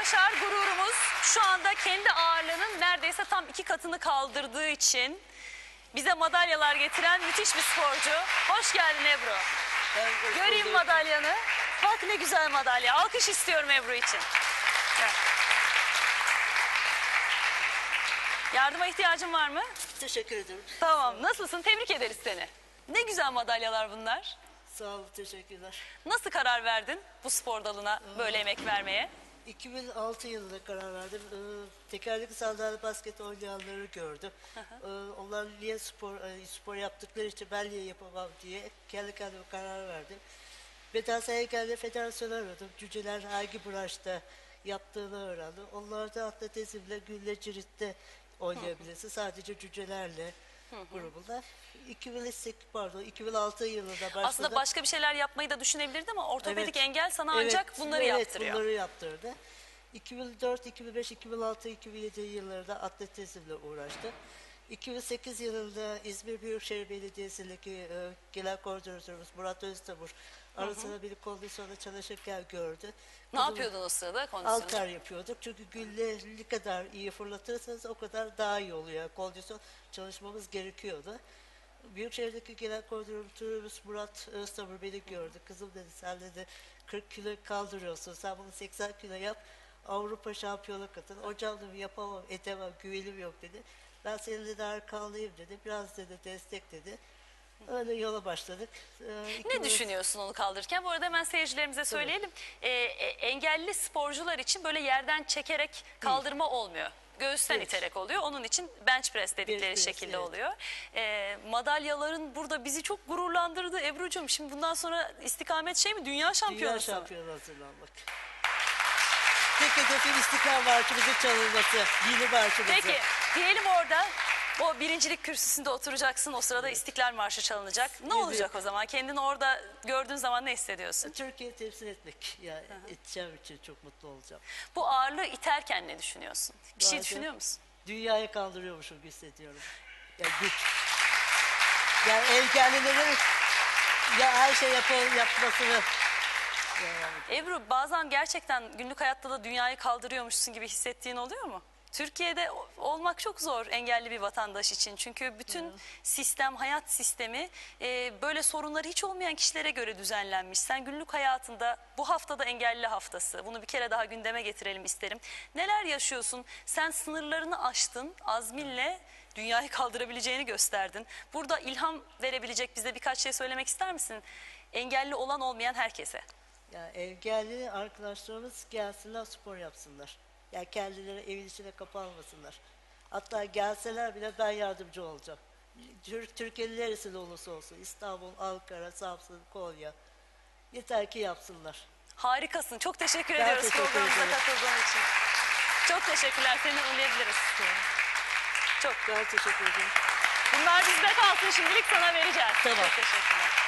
Başar gururumuz şu anda kendi ağırlığının neredeyse tam iki katını kaldırdığı için bize madalyalar getiren müthiş bir sporcu. Hoş geldin Ebru. Göreyim madalyanı. Bak ne güzel madalya. Alkış istiyorum Ebru için. Gel. Yardıma ihtiyacın var mı? Teşekkür ederim. Tamam. Nasılsın? Tebrik ederiz seni. Ne güzel madalyalar bunlar. Sağ ol, teşekkürler. Nasıl karar verdin bu spor dalına böyle emek vermeye? 2006 yılında karar verdim. Ee, tekerlekli sandalye basket oynayanları gördüm. Ee, onlar niye spor e, spor yaptıkları için ben niye yapamam diye kendi kendime karar verdim. Bedensel Engelli Federasyonu aradım. Cüceler hangi branşta yaptığını öğrendim. Onlar da atletizmle, gülle, ciritte oynayabilirsin. Sadece cücelerle grubunda. 2008 pardon 2006 yılında başladım. Aslında başka bir şeyler yapmayı da düşünebilirdi ama ortopedik Evet. engel sana Evet, ancak bunları evet, yaptırıyor. bunları yaptırdı. 2004, 2005, 2006, 2007 yıllarda atletizmle uğraştım. 2008 yılında İzmir Büyükşehir Belediyesi'ndeki e, genel koordinatörümüz Murat Öztabur arasında bir kondisyonda çalışırken gördü. Ne Kızım, yapıyordun o sırada kondisyonu? Altar yapıyorduk çünkü gülle ne kadar iyi fırlatırsanız o kadar daha iyi oluyor. Kondisyon çalışmamız gerekiyordu. Büyükşehir'deki genel koordinatörümüz Murat Öztabur beni gördü. Kızım dedi sen dedi 40 kilo kaldırıyorsun. Sen bunu 80 kilo yap. Avrupa şampiyonu katıl. Hocam dedim yapamam, edemem, güvenim yok dedi. Ben senin dedi arkanlıyım dedi. Biraz dedi destek dedi. Öyle yola başladık. Ee, Ne 2000 düşünüyorsun onu kaldırırken? Bu arada hemen seyircilerimize söyleyelim. Ee, e, engelli sporcular için böyle yerden çekerek kaldırma olmuyor. Göğüsten Evet. iterek oluyor. Onun için bench press dedikleri Bench press, şekilde evet. oluyor. Ee, madalyaların burada bizi çok gururlandırdı Ebru'cum. Şimdi bundan sonra istikamet şey mi? Dünya Dünya şampiyonası. mı? şampiyonu hazırlanmak. Tek hedefim İstiklal Marşımızın çalınması. Dini marşımızı. Peki diyelim orada o birincilik kürsüsünde oturacaksın. O sırada İstiklal Marşı çalınacak. Ne Evet. olacak o zaman? Kendini orada gördüğün zaman ne hissediyorsun? Türkiye'yi temsil etmek. Yani edeceğim için çok mutlu olacağım. Bu ağırlığı iterken ne düşünüyorsun? Bir şey Bazen- düşünüyor musun? Dünyayı kaldırıyormuşum gibi hissediyorum. Yani güç. Yani engellilerin ya her şey yap yapmasını Ebru bazen gerçekten günlük hayatta da dünyayı kaldırıyormuşsun gibi hissettiğin oluyor mu? Türkiye'de olmak çok zor engelli bir vatandaş için. Çünkü bütün sistem, hayat sistemi e, böyle sorunları hiç olmayan kişilere göre düzenlenmiş. Sen günlük hayatında bu haftada engelli haftası. Bunu bir kere daha gündeme getirelim isterim. Neler yaşıyorsun? Sen sınırlarını aştın, azminle dünyayı kaldırabileceğini gösterdin. Burada ilham verebilecek bize birkaç şey söylemek ister misin? Engelli olan olmayan herkese. Yani engelli arkadaşlarımız gelsinler spor yapsınlar. Yani kendileri evin içine kapanmasınlar. Hatta gelseler bile ben yardımcı olacağım. Türk, Türkiye'nin neresinde olursa olsun İstanbul, Ankara, Samsun, Konya. Yeter ki yapsınlar. Harikasın. Çok teşekkür Ben ediyoruz teşekkür programımıza katıldığın için. Çok teşekkürler. Seni uğurlayabiliriz. Çok. Ben teşekkür ederim. Bunlar bizde kalsın şimdilik sana vereceğiz. Tamam. Çok teşekkürler.